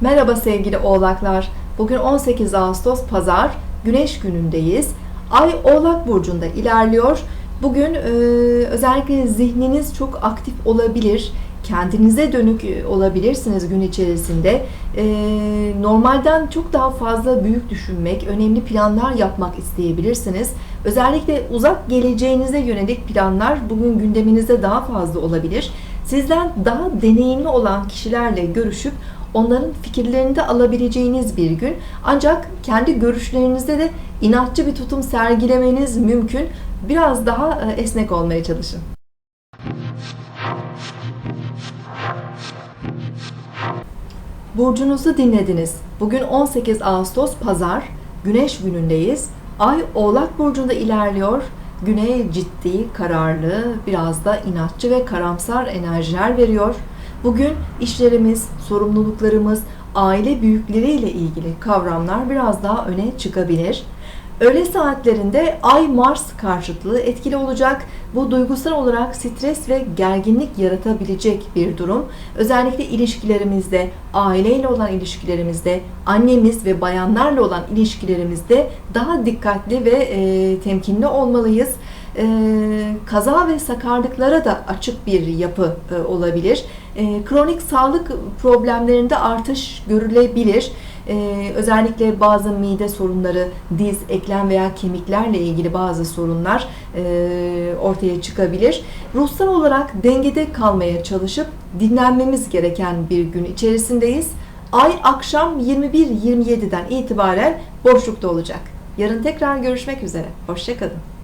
Merhaba sevgili oğlaklar. Bugün 18 Ağustos Pazar, Güneş günündeyiz. Ay Oğlak Burcu'nda ilerliyor. Bugün e, özellikle zihniniz çok aktif olabilir. Kendinize dönük e, olabilirsiniz gün içerisinde. E, normalden çok daha fazla büyük düşünmek, önemli planlar yapmak isteyebilirsiniz. Özellikle uzak geleceğinize yönelik planlar bugün gündeminizde daha fazla olabilir. Sizden daha deneyimli olan kişilerle görüşüp onların fikirlerini de alabileceğiniz bir gün. Ancak kendi görüşlerinizde de inatçı bir tutum sergilemeniz mümkün. Biraz daha e, esnek olmaya çalışın. Burcunuzu dinlediniz. Bugün 18 Ağustos Pazar, Güneş günündeyiz. Ay Oğlak Burcu'nda ilerliyor. Güney ciddi, kararlı, biraz da inatçı ve karamsar enerjiler veriyor. Bugün işlerimiz, sorumluluklarımız, aile büyükleriyle ilgili kavramlar biraz daha öne çıkabilir. Öğle saatlerinde Ay Mars karşıtlığı etkili olacak. Bu duygusal olarak stres ve gerginlik yaratabilecek bir durum. Özellikle ilişkilerimizde, aileyle olan ilişkilerimizde, annemiz ve bayanlarla olan ilişkilerimizde daha dikkatli ve e, temkinli olmalıyız. E, kaza ve sakarlıklara da açık bir yapı e, olabilir. E, kronik sağlık problemlerinde artış görülebilir. Ee, özellikle bazı mide sorunları, diz, eklem veya kemiklerle ilgili bazı sorunlar e, ortaya çıkabilir. Ruhsal olarak dengede kalmaya çalışıp dinlenmemiz gereken bir gün içerisindeyiz. Ay akşam 21-27'den itibaren boşlukta olacak. Yarın tekrar görüşmek üzere. Hoşçakalın.